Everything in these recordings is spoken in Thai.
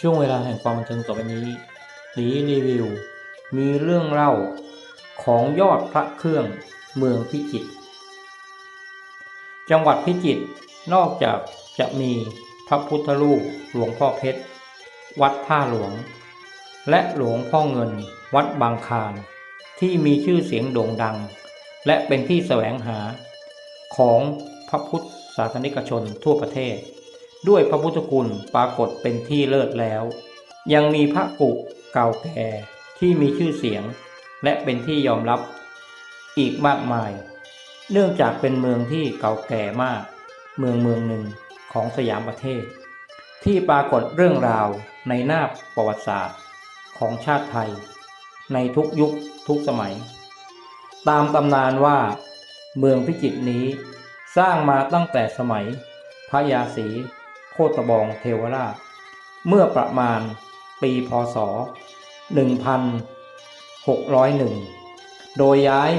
ช่วงเวลาแห่งความบันเทิงต่อไปนี้หลีรีวิว มีเรื่องเล่าของยอดพระเครื่องเมืองพิจิตร จังหวัดพิจิตร นอกจากจะมีพระพุทธรูปหลวงพ่อเพชร วัดท่าหลวง และหลวงพ่อเงิน วัดบางคานที่มีชื่อเสียงโด่งดัง และเป็นที่แสวงหาของพระพุทธศาสนิกชนทั่วประเทศ ด้วยพระพุทธคุณปรากฏเป็นที่เลิศแล้ว ยังมีพระกุเก่าแก่ที่มีชื่อเสียง และเป็นที่ยอมรับอีกมากมาย เนื่องจากเป็นเมืองที่เก่าแก่มาก เมืองเมืองหนึ่งของสยามประเทศ ที่ปรากฏเรื่องราวในหน้าประวัติศาสตร์ของชาติไทย ในทุกยุคทุกสมัย ตามตำนานว่า เมืองพิจิตรนี้สร้างมาตั้งแต่สมัยพระยาศรี โคตบองเทวราช เมื่อประมาณปีพศ 1601 โดยย้าย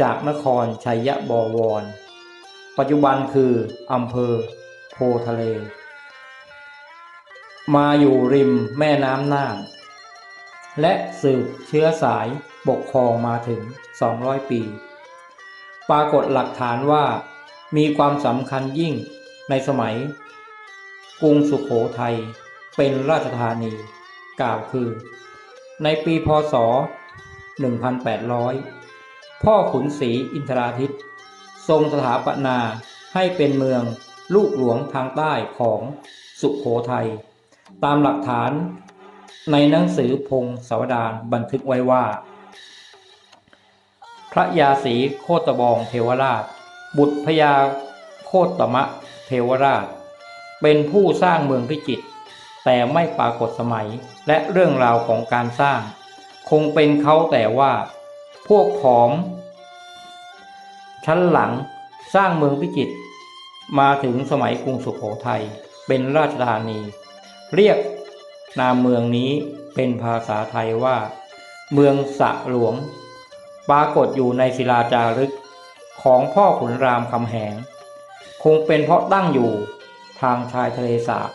จากนครชัยบวร ปัจจุบันคืออำเภอโพทะเล มาอยู่ริมแม่น้ำน่านและสืบเชื้อสายปกครองมาถึง 200 ปี ปรากฏหลักฐานว่ามีความสำคัญยิ่งในสมัย กรุงสุขโขทัยเป็นราชธานี กล่าวคือ ในปีพศ 1800 พ่อขุนศรีอินทราทิตย์ทรงสถาปนาให้เป็นเมืองลูกหลวงทางใต้ของสุขโขทัยตามหลักฐานในหนังสือพงศาวดารบันทึกไว้ว่า พระยาศรีโคตบองเทวราช บุตรพญาโคตมะเทวราช เป็นผู้สร้างเมืองพิจิตรแต่ไม่ปรากฏสมัยและเรื่องราวของการสร้าง คงเป็นเขาแต่ว่า พวกผอม ชั้นหลังสร้างเมืองพิจิตรมาถึงสมัยกรุงสุขโขทัยเป็นราชธานี เรียกนามเมืองนี้เป็นภาษาไทยว่า เมืองสะหลวง ปรากฏอยู่ในศิลาจารึกของพ่อขุนรามคำแหง คงเป็นเพราะตั้งอยู่ ทางชายทะเลสาบ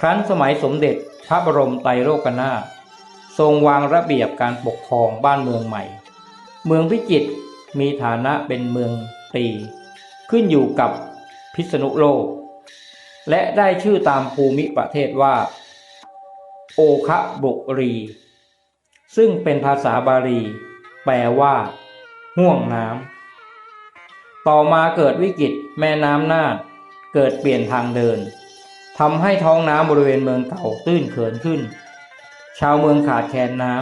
ครั้นสมัยสมเด็จพระบรมไตรโลกนาถทรงวางระเบียบการปกครองบ้านเมืองใหม่ เมืองพิจิตรมีฐานะเป็นเมืองตรีขึ้นอยู่กับพิษณุโลก และได้ชื่อตามภูมิประเทศว่า โอคะบุรี ซึ่งเป็นภาษาบาลี แปลว่า ห่วงน้ำต่อมาเกิดวิกฤต แม่น้ำนานเกิดเปลี่ยนทางเดินทำให้ท้องน้ำบริเวณเมืองเก่าตื้นเขินขึ้น ชาวเมืองขาดแคลนน้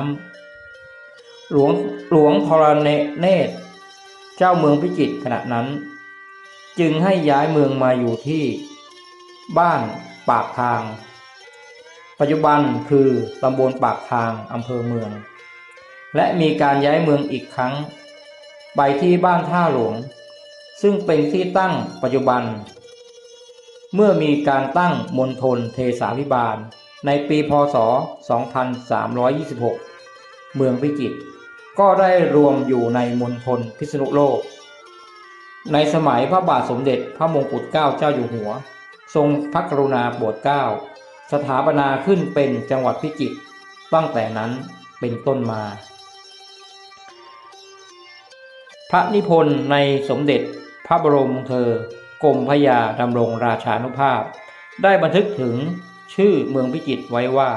ำหลวงหลวงทรเนเนตร เจ้าเมืองพิจิตรขณะนั้น จึงให้ย้ายเมืองมาอยู่ที่ บ้านปากทาง ปัจจุบันคือตำบลปากทางอำเภอเมือง และมีการย้ายเมืองอีกครั้ง ไปที่บ้านท่าหลวง ซึ่งเป็นที่ตั้งปัจจุบัน เมื่อมีการตั้งมณฑลเทสาพิบาล ในปีพศ 2326 เมืองพิจิตรก็ได้รวมอยู่ในมณฑลพิษณุโลก ในสมัยพระบาทสมเด็จพระมงกุฎเกล้าเจ้าอยู่หัว ทรงพระกรุณาโปรดเกล้า สถาปนาขึ้นเป็นจังหวัดพิจิตรตั้งแต่นั้นเป็นต้นมา พระนิพนธ์ในสมเด็จ พระบรมเธอกรมพยาดำรงราชานุภาพ ได้บันทึกถึงชื่อเมืองพิจิตรไว้ว่า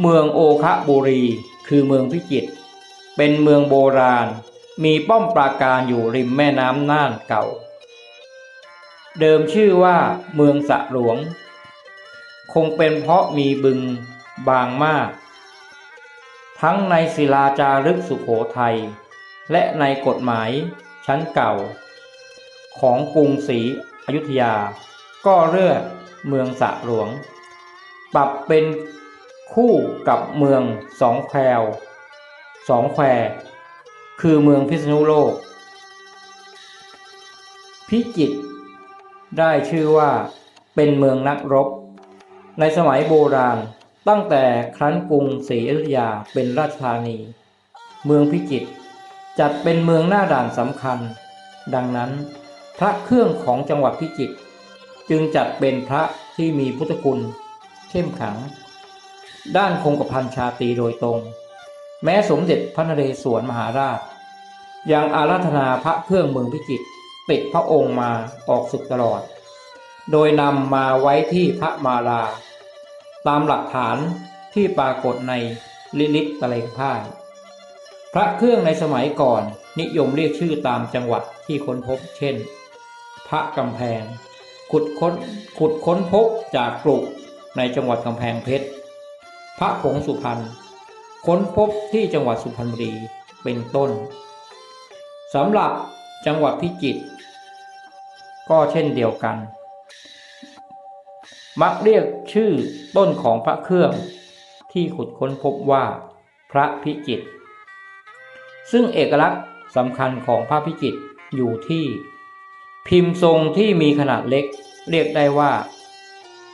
เมืองโอคะบุรี คือเมืองพิจิตรเป็นเมืองโบราณ มีป้อมปราการอยู่ริมแม่น้ำน่านเก่า เดิมชื่อว่าเมืองสะหลวง คงเป็นเพราะมีบึงบางมาก ทั้งในศิลาจารึกสุขโขทัยและในกฎหมาย ชั้นเก่า ของกรุงศรีอยุธยา ก็เลือกเมืองสะหลวง ปรับเป็นคู่กับเมืองสองแควสองแควคือเมืองพิษณุโลก พิจิตรได้ชื่อว่าเป็นเมืองนักรบ ในสมัยโบราณตั้งแต่ครั้นกรุงศรีอยุธยาเป็นราชธานี เมืองพิจิตร จัดเป็นเมืองหน้าด่านสำคัญ ดังนั้นพระเครื่องของจังหวัดพิจิตรจึงจัดเป็นพระที่มีพุทธคุณ เข้มขัง ด้านคงกระพันชาตีโดยตรง แม้สมเด็จพระนเรศวรมหาราช ยังอาราธนาพระเครื่องเมืองพิจิตรติดพระองค์มาออกศึกตลอด โดยนำมาไว้ที่พระมาลา ตามหลักฐานที่ปรากฏในลิลิตตะเลงพ่าย พระเครื่องในสมัยก่อนนิยมเรียกชื่อตามจังหวัดที่ค้นพบ เช่น พระกำแพง ขุดค้นขุดค้นพบจากกรุในจังหวัดกำแพงเพชร พระผงสุพรรณค้นพบที่จังหวัดสุพรรณบุรีเป็นต้นสำหรับจังหวัดพิจิตรก็เช่นเดียวกัน มักเรียกชื่อต้นของพระเครื่องที่ขุดค้นพบว่าพระพิจิตร ซึ่งเอกลักษณ์สำคัญของพระพิจิตรอยู่ที่ พิมพ์ทรงที่มีขนาดเล็ก เรียกได้ว่า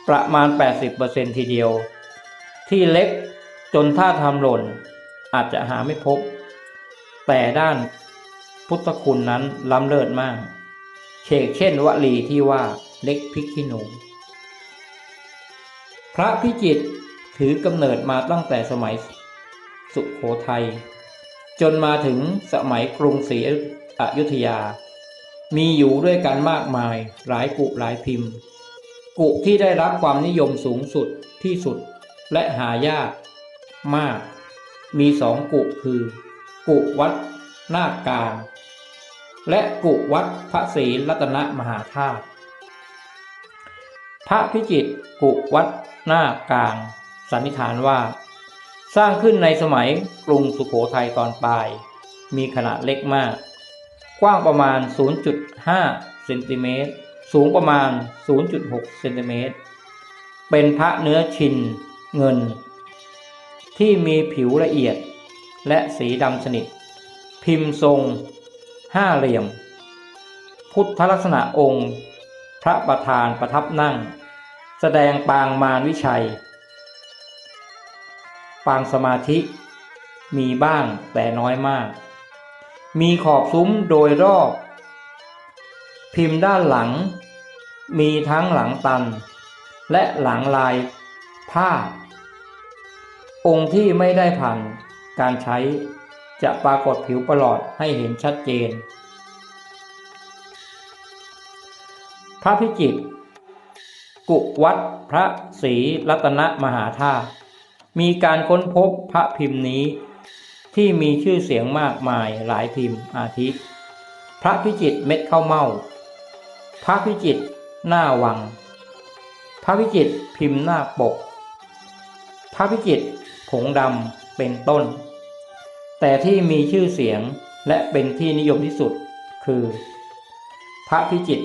ประมาณ 80%ทีเดียว ที่เล็กจนถ้าทำหล่น อาจจะหาไม่พบ แต่ด้านพุทธคุณนั้นล้ำเลิศมากเชกเช่นวลีที่ว่าเล็กพิกขี้หนูพระพิจิตรถือกำเนิดมาตั้งแต่สมัยสุขโขทัย จนมาถึงสมัยกรุงศรีอยุธยา มีอยู่ด้วยกันมากมายหลายกุหลายพิมพ์ กุที่ได้รับความนิยมสูงสุดที่สุดและหายากมาก มีสองกุคือ กุวัดนาคกลาง และกุวัดพระศรีรัตนมหาธาตุพระพิจิตรกุวัดหน้ากลาง สันนิษฐานว่า สร้างขึ้นในสมัยกรุงสุโขทัยตอนปลาย มีขนาดเล็กมาก กว้างประมาณ 0.5เซนติเมตรสูงประมาณ 0.6เซนติเมตรเป็นพระเนื้อชินเงิน ที่มีผิวละเอียดและสีดำสนิท พิมพ์ทรงห้าเหลี่ยม พุทธลักษณะองค์ พระประธานประทับนั่ง แสดงปางมารวิชัย ปางสมาธิ มีบ้างแต่น้อยมาก มีขอบซุ้มโดยรอบ พิมพ์ด้านหลัง มีทั้งหลังตัน และหลังลายผ้า องค์ที่ไม่ได้ผ่านการใช้จะปรากฏผิวประหลอดให้เห็นชัดเจน พระพิจิตรกุวัดพระศรีรัตนมหาธาตุ มีการค้นพบพระพิมพ์นี้ ที่มีชื่อเสียงมากมายหลายพิมพ์อาทิ พระพิจิตเม็ดข้าวเม่า พระพิจิตหน้าวัง พระพิจิตพิมพ์หน้าปก พระพิจิตผงดำเป็นต้น แต่ที่มีชื่อเสียงและเป็นที่นิยมที่สุดคือ พระพิจิต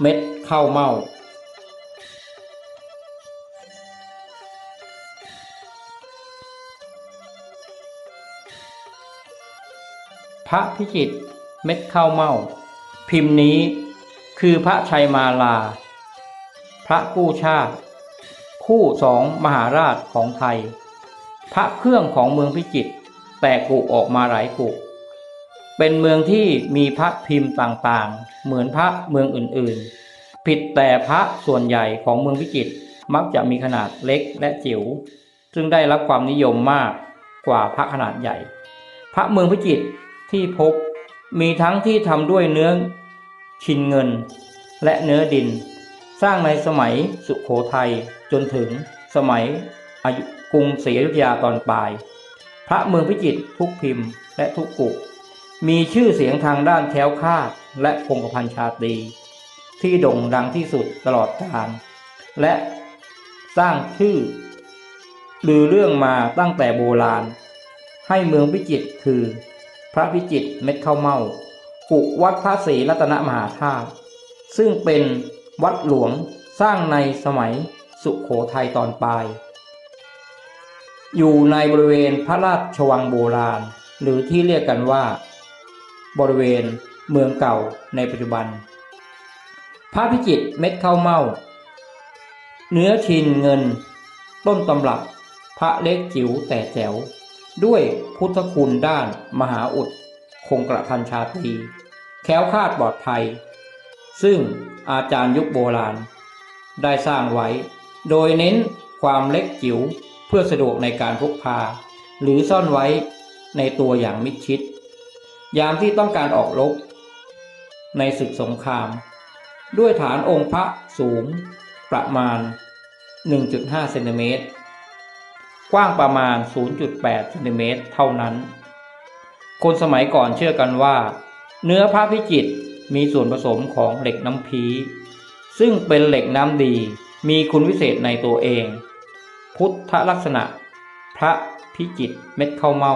เม็ดข้าวเม่า ระพิจิตรเม็ดข้าวเม่า พิมพ์นี้คือพระชัยมาลา พระกู้ชาติ คู่สองมหาราชของไทย พระเครื่องของเมืองพิจิตรแต่กุออกมาหลายกุเป็นเมืองที่มีพระพิมพ์ต่างๆ เหมือนพระเมืองอื่นๆ ผิดแต่พระส่วนใหญ่ของเมืองพิจิตรมักจะมีขนาดเล็กและจิ๋ว ซึ่งได้รับความนิยมมากกว่าพระขนาดใหญ่ พระเมืองพิจิตร ที่พบมีทั้งที่ทำด้วยเนื้อชินเงิน และเนื้อดิน สร้างในสมัยสุขโขทัยจนถึงสมัยอายุกรุงศรีอยุธยาตอนปลาย พระเมืองพิจิตรทุกพิมพ์และทุกกุกมีชื่อเสียงทางด้านแคล้วคลาดและคงกระพันชาตรีที่โด่งดังที่สุดตลอดกาลและสร้างชื่อลือเรื่องมาตั้งแต่โบราณ ให้เมืองพิจิตรคือ พระพิจิตรเม็ดข้าวเม่ากุวัดพระศรีรัตนมหาธาตุซึ่งเป็นวัดหลวงสร้างในสมัยสุขโขทัยตอนปลาย อยู่ในบริเวณพระราชวังโบราณ หรือที่เรียกกันว่า บริเวณเมืองเก่าในปัจจุบัน พระพิจิตรเม็ดข้าวเม่าเนื้อชินเงิน ต้นตำรับพระเล็กจิ๋วแต่แจ๋ว ด้วยพุทธคุณด้านมหาอุด คงกระพันชาตรีแค้วคาดปลอดภัย ซึ่งอาจารย์ยุคโบราณ ได้สร้างไว้ โดยเน้นความเล็กจิ๋วเพื่อสะดวกในการพกพา หรือซ่อนไว้ในตัวอย่างมิดชิด ยามที่ต้องการออกรบในศึกสงคราม ด้วยฐานองค์พระสูงประมาณ 1.5 เซนติเมตร กว้างประมาณ 0.8เซนติเมตรเท่านั้น คนสมัยก่อนเชื่อกันว่า เนื้อพระพิจิตรมีส่วนผสมของเหล็กน้ำพีซึ่งเป็นเหล็กน้ำดี มีคุณวิเศษในตัวเอง พุทธลักษณะ พระพิจิตรเม็ดข้าวเมา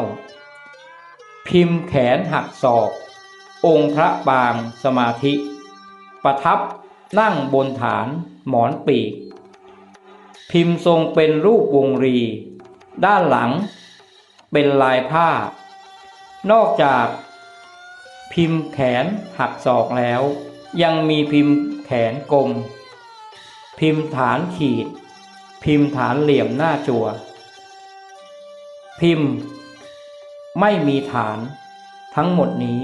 พิมพ์แขนหักศอก องค์พระปางสมาธิ ประทับนั่งบนฐานหมอนปีก พิมพ์ทรงเป็นรูปวงรี ด้านหลังเป็นลายผ้า นอกจากพิมพ์แขนหักศอกแล้ว ยังมีพิมพ์แขนกลม พิมพ์ฐานขีด พิมพ์ฐานเหลี่ยมหน้าจัวพิมพ์ไม่มีฐานทั้งหมดนี้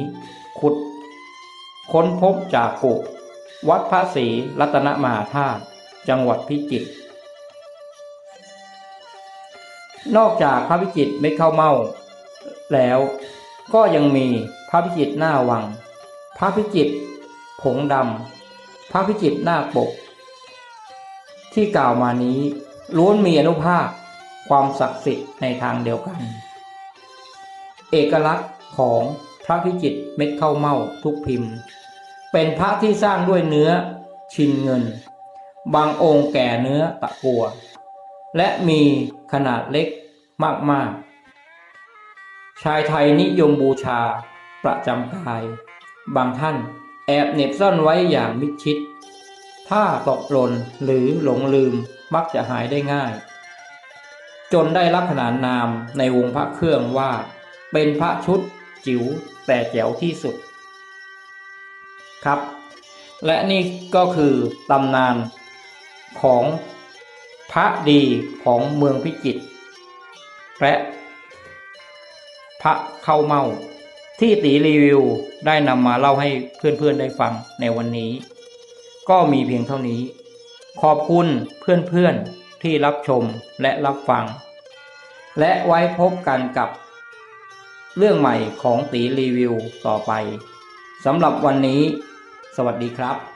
ขุด ค้นพบจากกุวัดพระศรีรัตนมหาธาตุจังหวัดพิจิตร นอกจากพระพิจิตรเม็ดข้าเม่าแล้ว ก็ยังมีพระพิจิตรหน้าวัง พระพิจิตรผงดำพระพิจิตรหน้าปก ที่กล่าวมานี้ล้วนมีอนุภาพความศักดิ์สิทธิ์ในทางเดียวกัน เอกลักษณ์ของพระพิจิตรเม็ดข้าวเม่าทุกพิมพ์ เป็นพระที่สร้างด้วยเนื้อชินเงิน บางองค์แก่เนื้อตะกัว และมี ขนาดเล็กมากๆ ชายไทยนิยมบูชาประจำกาย บางท่านแอบเน็บซ่อนไว้อย่างมิดชิด ถ้าตกหล่นหรือหลงลืมมักจะหายได้ง่าย จนได้รับขนานนามในวงพระเครื่องว่า เป็นพระชุดจิ๋วแต่แจ๋วที่สุด ครับ และนี่ก็คือตำนานของ พระดีของเมืองพิจิตรและพระเข้าเมาที่ตีรีวิวได้นำมาเล่าให้เพื่อนๆได้ฟังในวันนี้ ก็มีเพียงเท่านี้ ขอบคุณเพื่อนๆที่รับชมและรับฟัง และไว้พบกันกับ เรื่องใหม่ของตีรีวิวต่อไปสำหรับวันนี้ สวัสดีครับ